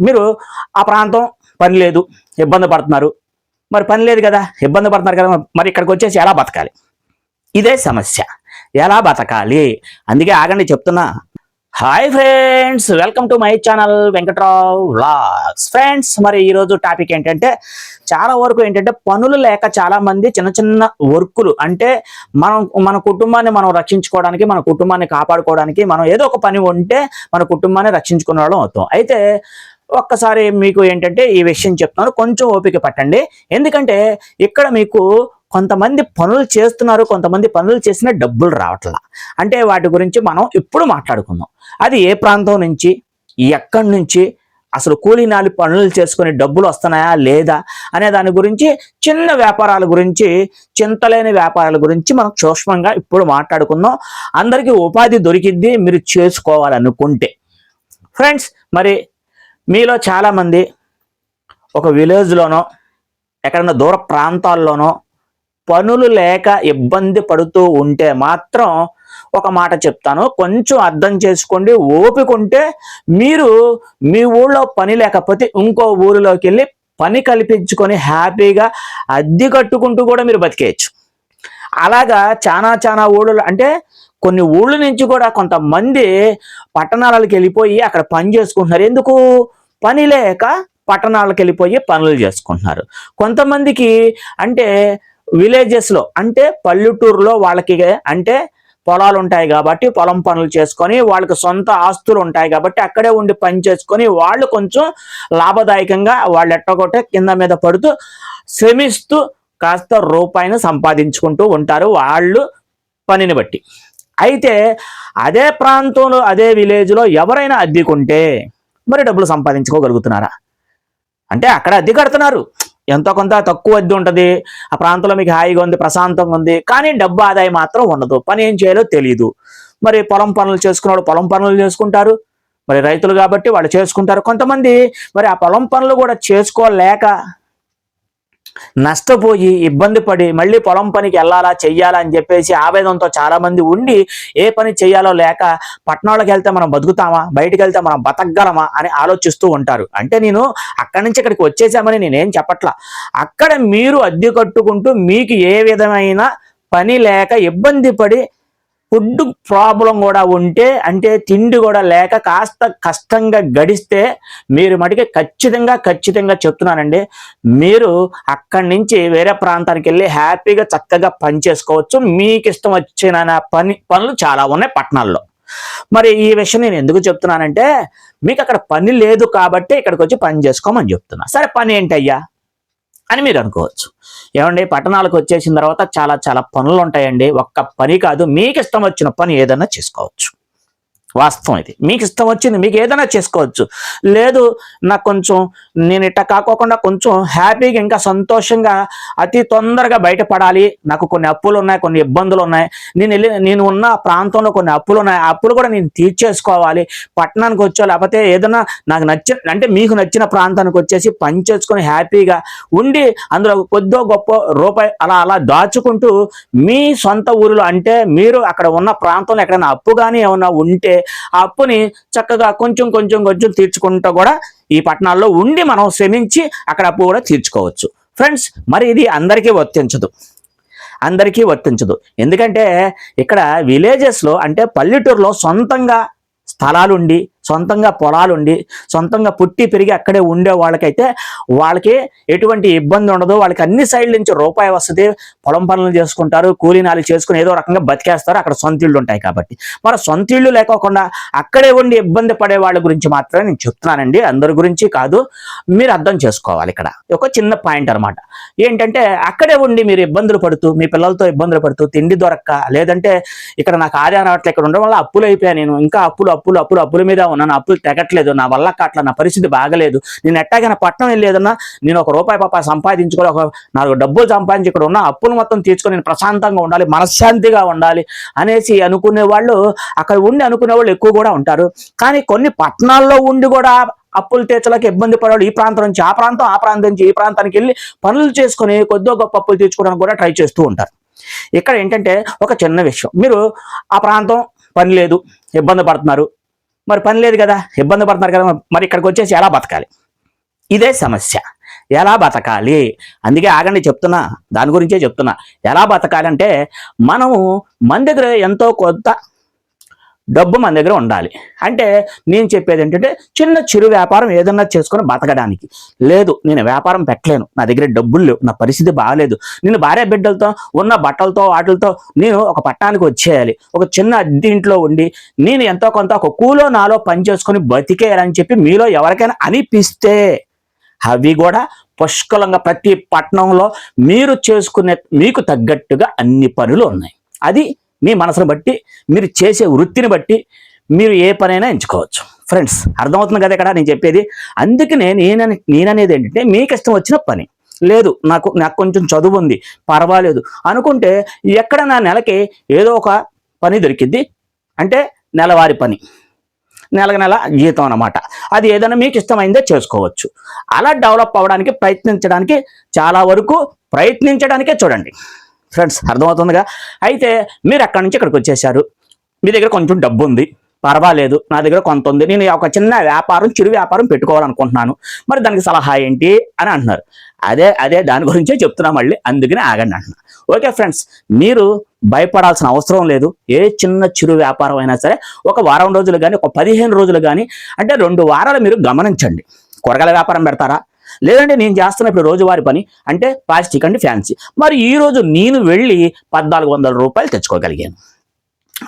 మీరు ఆ ప్రాంతం పని లేదు ఇబ్బంది పడుతున్నారు. మరి పని లేదు కదా ఇబ్బంది పడుతున్నారు కదా మరి ఇక్కడికి వచ్చేసి ఎలా బతకాలి? ఇదే సమస్య. ఎలా బతకాలి? అందుకే ఆగండి చెప్తున్నా. Hi friends welcome to my channel Venkatrao vlogs friends మరి ఈరోజు టాపిక్ ఏంటంటే చాలా వరకు ఏంటంటే పనులు లేక చాలా మంది చిన్న చిన్న వర్కులు అంటే మనం మన కుటుంబాన్ని మనం రక్షించుకోవడానికి మన కుటుంబాన్ని కాపాడుకోవడానికి మనం ఏదో ఒక పని ఉంటే మన కుటుంబాన్ని రక్షించుకునే వాళ్ళం అవుతాం. అయితే ఒక్కసారి మీకు ఏంటంటే ఈ విషయం చెప్తున్నాను. కొంచెం ఓపిక పట్టండి. ఎందుకంటే ఇక్కడ మీకు కొంతమంది పనులు చేస్తున్నారు కొంతమంది పనులు చేసిన డబ్బులు రావట్లా. అంటే వాటి గురించి మనం ఇప్పుడు మాట్లాడుకుందాం. అది ఏ ప్రాంతం నుంచి ఎక్కడి నుంచి అసలు కూలీ నాలుగు పనులు చేసుకుని డబ్బులు వస్తున్నాయా లేదా అనే దాని గురించి చిన్న వ్యాపారాల గురించి చింతలేని వ్యాపారాల గురించి మనం సూక్ష్మంగా ఇప్పుడు మాట్లాడుకుందాం. అందరికీ ఉపాధి దొరికిద్ది మీరు చేసుకోవాలనుకుంటే. ఫ్రెండ్స్ మరి మీలో చాలామంది ఒక విలేజ్లోనో ఎక్కడన్నా దూర ప్రాంతాల్లోనో పనులు లేక ఇబ్బంది పడుతూ ఉంటే మాత్రం ఒక మాట చెప్తాను. కొంచెం అర్థం చేసుకోండి ఓపిక ఉంటే మీరు మీ ఊళ్ళో పని లేకపోతే ఇంకో ఊరిలోకి వెళ్ళి పని కల్పించుకొని హ్యాపీగా అద్దె కట్టుకుంటూ కూడా మీరు బతికేయచ్చు. అలాగా చాలా చాలా ఊళ్ళు అంటే కొన్ని ఊళ్ళ నుంచి కూడా కొంతమంది పట్టణాలకు వెళ్ళిపోయి అక్కడ పని చేసుకుంటున్నారు. ఎందుకు? పని లేక పట్టణాలకు వెళ్ళిపోయి పనులు చేసుకుంటున్నారు. కొంతమందికి అంటే విలేజెస్లో అంటే పల్లెటూరులో వాళ్ళకి అంటే పొలాలు ఉంటాయి కాబట్టి పొలం పనులు చేసుకొని వాళ్ళకి సొంత ఆస్తులు ఉంటాయి కాబట్టి అక్కడే ఉండి పని చేసుకొని వాళ్ళు కొంచెం లాభదాయకంగా వాళ్ళు ఎట్టగొట్టే కింద మీద పడుతూ శ్రమిస్తూ కాస్త రూపాయిని సంపాదించుకుంటూ ఉంటారు వాళ్ళు పనిని బట్టి. అయితే అదే ప్రాంతంలో అదే విలేజ్లో ఎవరైనా అద్దెకుంటే మరి డబ్బులు సంపాదించుకోగలుగుతున్నారా? అంటే అక్కడ అద్దె కడుతున్నారు. ఎంతో కొంత తక్కువ అద్దె ఉంటుంది. ఆ ప్రాంతంలో మీకు హాయిగా ఉంది ప్రశాంతంగా ఉంది. కానీ డబ్బు ఆదాయం మాత్రం ఉండదు. పని ఏం చేయాలో తెలియదు మరి పొలం పనులు చేసుకున్నవాడు పొలం పనులు చేసుకుంటారు. మరి రైతులు కాబట్టి వాళ్ళు చేసుకుంటారు. కొంతమంది మరి ఆ పొలం పనులు కూడా చేసుకోలేక నష్టపోయి ఇబ్బంది పడి మళ్ళీ పొలం పనికి వెళ్ళాలా చెయ్యాలా అని చెప్పేసి ఆవేదంతో చాలా మంది ఉండి ఏ పని చేయాలో లేక పట్టణాలకు వెళ్తే మనం బతుకుతామా బయటికి వెళ్తే మనం బతకగలమా అని ఆలోచిస్తూ ఉంటారు. అంటే నేను అక్కడి నుంచి ఇక్కడికి వచ్చేసామని నేనేం చెప్పట్లా. అక్కడ మీరు అద్దె కట్టుకుంటూ మీకు ఏ విధమైన పని లేక ఇబ్బంది పడి ఫుడ్ ప్రాబ్లం కూడా ఉంటే అంటే తిండి కూడా లేక కాస్త కష్టంగా గడిస్తే మీరు మటుకి ఖచ్చితంగా ఖచ్చితంగా చెప్తున్నానండి. మీరు అక్కడి నుంచి వేరే ప్రాంతానికి వెళ్ళి హ్యాపీగా చక్కగా పని చేసుకోవచ్చు. మీకు ఇష్టం వచ్చిన పని పనులు చాలా ఉన్నాయి పట్టణాల్లో. మరి ఈ విషయం నేను ఎందుకు చెప్తున్నానంటే మీకు అక్కడ పని లేదు కాబట్టి ఇక్కడికి వచ్చి పని చేసుకోమని చెప్తున్నా. సరే పని ఏంటయ్యా? అని మీరు అనుకోవచ్చు. ఏమండి? పట్టణాలకు వచ్చేసిన తర్వాత చాలా చాలా పనులు ఉంటాయండి ఒక్క పని కాదు. మీకు ఇష్టం వచ్చిన పని ఏదైనా చేసుకోవచ్చు. వాస్తవం ఇది. మీకు ఇష్టం వచ్చింది మీకు ఏదైనా చేసుకోవచ్చు. లేదు నాకు కొంచెం నేను ఇట్ట కాకోకుండా కొంచెం హ్యాపీగా ఇంకా సంతోషంగా అతి తొందరగా బయటపడాలి. నాకు కొన్ని అప్పులు ఉన్నాయి కొన్ని ఇబ్బందులు ఉన్నాయి. నేను వెళ్ళి నేను ఉన్న ప్రాంతంలో కొన్ని అప్పులు ఉన్నాయి. అప్పులు కూడా నేను తీర్చేసుకోవాలి. పట్టణానికి వచ్చో లేకపోతే ఏదైనా నాకు నచ్చిన అంటే మీకు నచ్చిన ప్రాంతానికి వచ్చేసి పని చేసుకొని హ్యాపీగా ఉండి అందులో కొద్దో గొప్ప రూపాయి అలా అలా దాచుకుంటూ మీ సొంత ఊరిలో అంటే మీరు అక్కడ ఉన్న ప్రాంతంలో ఎక్కడైనా అప్పు కానీ ఏమన్నా ఉంటే ఆ అప్పుని చక్కగా కొంచెం కొంచెం కొంచెం తీర్చుకుంటూ కూడా ఈ పట్టణాల్లో ఉండి మనం శ్రమించి అక్కడ అప్పు కూడా తీర్చుకోవచ్చు. ఫ్రెండ్స్ మరి ఇది అందరికీ వర్తించదు. అందరికీ వర్తించదు. ఎందుకంటే ఇక్కడ విలేజెస్లో అంటే పల్లెటూరులో సొంతంగా స్థలాలుండి సొంతంగా పొలాలుండి సొంతంగా పుట్టి పెరిగి అక్కడే ఉండే వాళ్ళకైతే వాళ్ళకి ఎటువంటి ఇబ్బంది ఉండదు. వాళ్ళకి అన్ని సైడ్ల నుంచి రూపాయి వస్తుంది పొలం పనులు చేసుకుంటారు కూలీనాలు చేసుకుని ఏదో రకంగా బతికేస్తారు. అక్కడ సొంత ఇళ్ళు ఉంటాయి కాబట్టి. మరి సొంత ఇళ్ళు లేకోకుండా అక్కడే ఉండి ఇబ్బంది పడే వాళ్ళ గురించి మాత్రమే నేను చెప్తున్నానండి. అందరి గురించి కాదు. మీరు అర్థం చేసుకోవాలి ఇక్కడ. ఒక చిన్న పాయింట్ అన్నమాట. ఏంటంటే అక్కడే ఉండి మీరు ఇబ్బందులు పడుతూ మీ పిల్లలతో ఇబ్బందులు పడుతూ తిండి దొరక్క లేదంటే ఇక్కడ నాకు ఆదాయం రావట్లే ఇక్కడ ఉండడం వల్ల అప్పులు అయిపోయా నేను. ఇంకా అప్పులు అప్పులు అప్పులు అప్పుల మీద ఉన్నాను అప్పులు తెగట్లేదు నా వల్ల కాట్ల నా పరిస్థితి బాగలేదు నేను ఎట్టాగైనా పట్టణం వెళ్ళేదన్నా నేను ఒక రూపాయి పాప సంపాదించుకొని ఒక నాలుగు డబ్బులు సంపాదించి ఇక్కడ ఉన్న అప్పులు మొత్తం తీర్చుకొని నేను ప్రశాంతంగా ఉండాలి మనశ్శాంతిగా ఉండాలి అనేసి అనుకునే వాళ్ళు అక్కడ ఉండి అనుకునే వాళ్ళు ఎక్కువ కూడా ఉంటారు. కానీ కొన్ని పట్టణాల్లో ఉండి కూడా అప్పులు తీర్చలేక ఇబ్బంది పడేవాళ్ళు ఈ ప్రాంతం నుంచి ఆ ప్రాంతం ఆ ప్రాంతం నుంచి ఈ ప్రాంతానికి వెళ్ళి పనులు చేసుకొని కొద్దిగా గొప్ప అప్పులు తీర్చుకోవడానికి కూడా ట్రై చేస్తూ ఉంటారు. ఇక్కడ ఏంటంటే ఒక చిన్న విషయం. మీరు ఆ ప్రాంతం పని లేదు ఇబ్బంది పడుతున్నారు మరి పని లేదు కదా ఇబ్బంది పడుతున్నారు కదా మరి ఇక్కడికి వచ్చేసి ఎలా బతకాలి? ఇదే సమస్య. ఎలా బతకాలి? అందుకే ఆగండి చెప్తున్నా దాని గురించే చెప్తున్నా. ఎలా బతకాలి అంటే మనము మన దగ్గర ఎంతో కొంత డబ్బు మన దగ్గర ఉండాలి. అంటే నేను చెప్పేది ఏంటంటే చిన్న చిరు వ్యాపారం ఏదన్నా చేసుకొని బతకడానికి. లేదు నేను వ్యాపారం పెట్టలేను. నా దగ్గర డబ్బులు లేవు. నా పరిస్థితి బాగాలేదు. నేను భార్య బిడ్డలతో ఉన్న బట్టలతో వాటిలతో నేను ఒక పట్టణానికి వచ్చేయాలి. ఒక చిన్న అద్దె ఇంట్లో ఉండి నేను ఎంతో కొంత ఒక కూలో నాలో పని చేసుకొని బతికేయాలని చెప్పి మీలో ఎవరికైనా అనిపిస్తే అవి కూడా పుష్కలంగా ప్రతి పట్టణంలో మీరు చేసుకునే మీకు తగ్గట్టుగా అన్ని పనులు ఉన్నాయి. అది మీ మనసును బట్టి మీరు చేసే వృత్తిని బట్టి మీరు ఏ పనైనా ఎంచుకోవచ్చు. ఫ్రెండ్స్ అర్థమవుతుంది కదా ఇక్కడ నేను చెప్పేది? అందుకనే నేనని నేననేది ఏంటంటే మీకు ఇష్టం వచ్చిన పని. లేదు నాకు నాకు కొంచెం చదువు ఉంది పర్వాలేదు. అనుకుంటే ఎక్కడ నా నెలకి ఏదో ఒక పని దొరికిద్ది. అంటే నెలవారి పని. నెల నెల జీతం అన్నమాట. అది ఏదైనా మీకు ఇష్టమైందే చేసుకోవచ్చు. అలా డెవలప్ అవ్వడానికి ప్రయత్నించడానికి చాలా వరకు ప్రయత్నించడానికే చూడండి. ఫ్రెండ్స్ అర్థమవుతుందిగా? అయితే మీరు అక్కడి నుంచి ఇక్కడికి వచ్చేసారు మీ దగ్గర కొంచెం డబ్బు ఉంది. పర్వాలేదు నా దగ్గర కొంత ఉంది. నేను ఒక చిన్న వ్యాపారం చిరు వ్యాపారం పెట్టుకోవాలనుకుంటున్నాను. మరి దానికి సలహా ఏంటి అని అంటున్నారు. అదే అదే దాని గురించే చెప్తున్నా మళ్ళీ. అందుకనే ఆగండి అంటున్నా. ఓకే ఫ్రెండ్స్ మీరు భయపడాల్సిన అవసరం లేదు. ఏ చిన్న చిరు వ్యాపారం అయినా సరే ఒక వారం రోజులు కానీ ఒక పదిహేను రోజులు కానీ అంటే రెండు వారాలు మీరు గమనించండి. కూరగాయల వ్యాపారం పెడతారా? లేదంటే నేను చేస్తున్న ఇప్పుడు రోజువారి పని అంటే ప్లాస్టిక్ అండ్ ఫ్యాన్సీ. మరి ఈ రోజు నేను వెళ్ళి పద్నాలుగు వందల రూపాయలు తెచ్చుకోగలిగాను.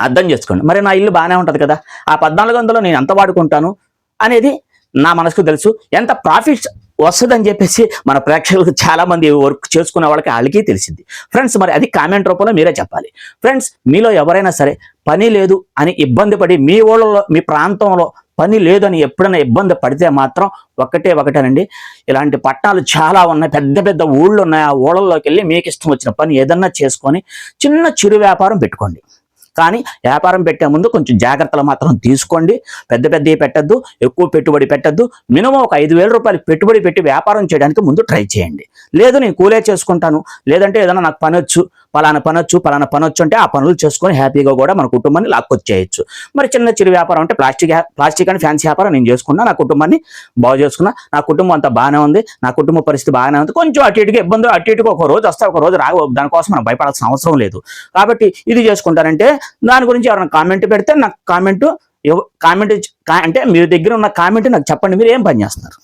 అర్థం చేసుకోండి. మరి నా ఇల్లు బాగానే ఉంటుంది కదా? ఆ పద్నాలుగు వందలు నేను ఎంత వాడుకుంటాను అనేది నా మనసుకు తెలుసు. ఎంత ప్రాఫిట్ వస్తుందని చెప్పేసి మన ప్రేక్షకులకు చాలామంది వర్క్ చేసుకునే వాళ్ళకి వాళ్ళకి తెలిసింది. ఫ్రెండ్స్ మరి అది కామెంట్ రూపంలో మీరే చెప్పాలి. ఫ్రెండ్స్ మీలో ఎవరైనా సరే పని లేదు అని ఇబ్బంది పడి మీ ఊళ్ళలో మీ ప్రాంతంలో పని లేదని ఎప్పుడైనా ఇబ్బంది పడితే మాత్రం ఒకటే ఒకటేనండి. ఇలాంటి పట్టణాలు చాలా ఉన్నాయి. పెద్ద పెద్ద ఊళ్ళు ఉన్నాయి. ఆ ఊళ్ళల్లోకి వెళ్ళి మీకు ఇష్టం వచ్చిన పని ఏదన్నా చేసుకొని చిన్న చిరు వ్యాపారం పెట్టుకోండి. కానీ వ్యాపారం పెట్టే ముందు కొంచెం జాగ్రత్తలు మాత్రం తీసుకోండి. పెద్ద పెద్దవి పెట్టద్దు. ఎక్కువ పెట్టుబడి పెట్టద్దు. మినిమం ఒక ఐదు వేల రూపాయలు పెట్టుబడి పెట్టి వ్యాపారం చేయడానికి ముందు ట్రై చేయండి. లేదు నేను కూలే చేసుకుంటాను. లేదంటే ఏదైనా నాకు పని వచ్చు. పలానా పనొచ్చు పలానా పనొచ్చు అంటే ఆ పనులు చేసుకొని హ్యాపీగా కూడా మన కుటుంబాన్ని లాక్కొచ్చేయచ్చు. మరి చిన్న చిరు వ్యాపారం అంటే ప్లాస్టిక్ ప్లాస్టిక్ అండ్ ఫ్యాన్సీ వ్యాపారం నేను చేసుకున్నా నా కుటుంబాన్ని బాగు చేసుకున్నా నా కుటుంబం అంతా బాగానే ఉంది నా కుటుంబ పరిస్థితి బాగానే ఉంది. కొంచెం అటు ఇటుగా ఇబ్బందులు అటు ఇటుగా ఒక రోజు వస్తే ఒక రోజు రావు దానికోసం మనం భయపడాల్సిన అవసరం లేదు. కాబట్టి ఇది చేసుకుంటారంటే దాని గురించి ఎవరైనా కామెంట్ పెడితే నాకు కామెంట్ కామెంట్ అంటే మీ దగ్గర ఉన్న కామెంట్ నాకు చెప్పండి మీరు ఏం పని చేస్తున్నారు?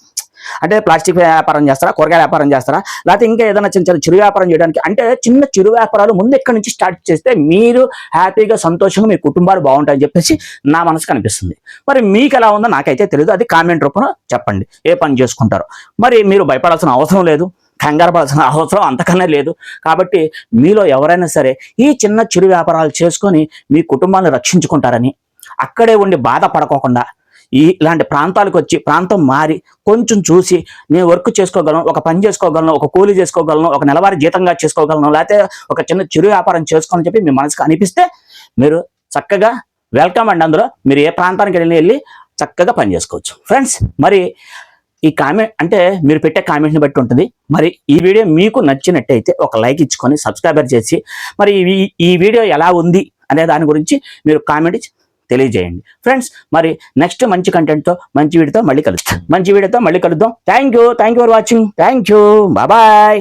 అంటే ప్లాస్టిక్ వ్యాపారం చేస్తారా కూరగాయల వ్యాపారం చేస్తారా? లేకపోతే ఇంకా ఏదైనా చిన్న చిన్న చిరు వ్యాపారం చేయడానికి అంటే చిన్న చిరు వ్యాపారాలు ముందు ఎక్కడి నుంచి స్టార్ట్ చేస్తే మీరు హ్యాపీగా సంతోషంగా మీ కుటుంబాలు బాగుంటాయని చెప్పేసి నా మనసు కనిపిస్తుంది మరి మీకు ఎలా ఉందో నాకైతే తెలియదు అది కామెంట్ రూపంలో చెప్పండి. ఏ పని చేసుకుంటారు? మరి మీరు భయపడాల్సిన అవసరం లేదు. కంగారు పడాల్సిన అవసరం అంతకన్నా లేదు. కాబట్టి మీలో ఎవరైనా సరే ఈ చిన్న చిరు వ్యాపారాలు చేసుకొని మీ కుటుంబాన్ని రక్షించుకుంటారని అక్కడే ఉండి బాధపడకోకుండా ఈ ఇలాంటి ప్రాంతాలకు వచ్చి ప్రాంతం మారి కొంచెం చూసి నేను వర్క్ చేసుకోగలను ఒక పని చేసుకోగలను ఒక కూలీ చేసుకోగలను ఒక నెలవారీ జీతంగా చేసుకోగలను లేకపోతే ఒక చిన్న చిరు వ్యాపారం చేసుకోవాలని చెప్పి మీ మనసుకు అనిపిస్తే మీరు చక్కగా వెల్కమ్ అండి అందులో. మీరు ఏ ప్రాంతానికి వెళ్ళి వెళ్ళి చక్కగా పని చేసుకోవచ్చు. ఫ్రెండ్స్ మరి ఈ కామెంట్ అంటే మీరు పెట్టే కామెంట్ని బట్టి ఉంటుంది. మరి ఈ వీడియో మీకు నచ్చినట్టయితే ఒక లైక్ ఇచ్చుకొని సబ్స్క్రైబర్ చేసి మరి ఈ- ఈ వీడియో ఎలా ఉంది అనే దాని గురించి మీరు కామెంట్ తెలియజేయండి. ఫ్రెండ్స్ మరి నెక్స్ట్ మంచి కంటెంట్తో మంచి వీడియోతో మళ్ళీ కలుస్తాం. మంచి వీడియోతో మళ్ళీ కలుద్దాం. Thank you thank you for watching thank you bye